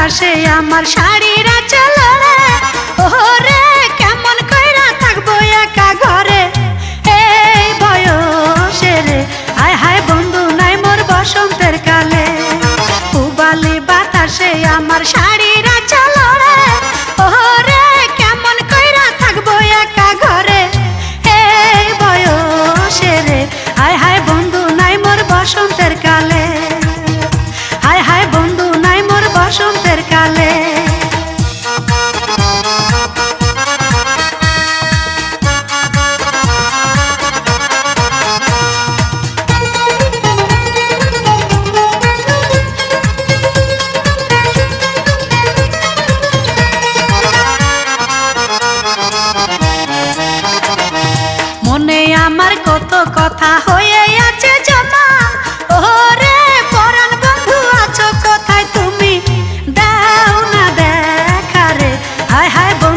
আসে আমার শাড়িরা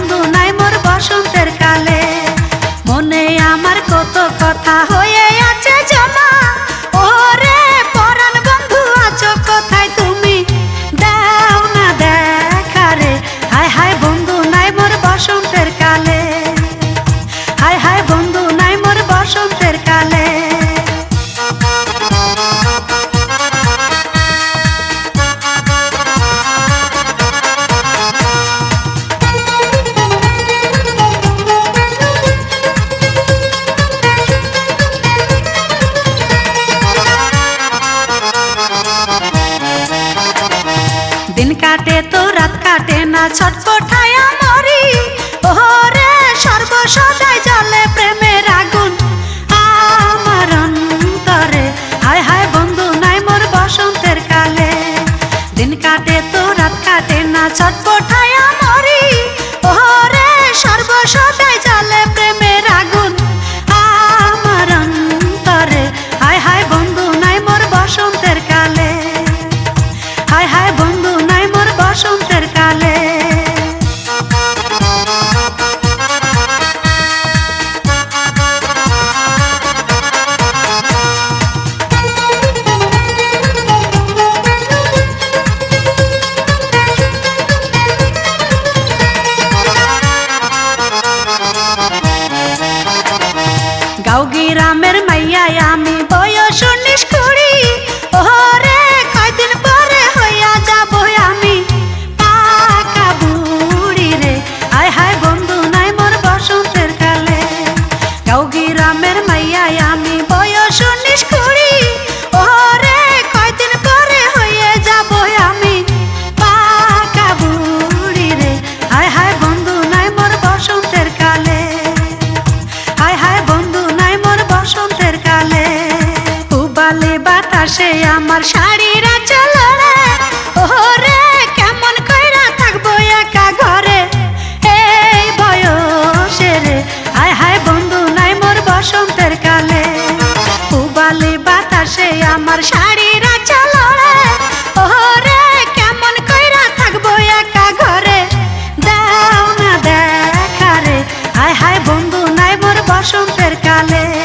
বন্ধু নাই মোর বসন্তের কালে। মনে আমার কত কথা ছটপটায় মরি ওহরে সর্বসদাই জলে প্রেমের আগুন। আমার অন্তরে, হায় হায় বন্ধু, নাই মোর বসন্তের কালে। দিন কাটে তো রাত কাটে না ছটপট যাও গিরামের মাইয়া আমি কালে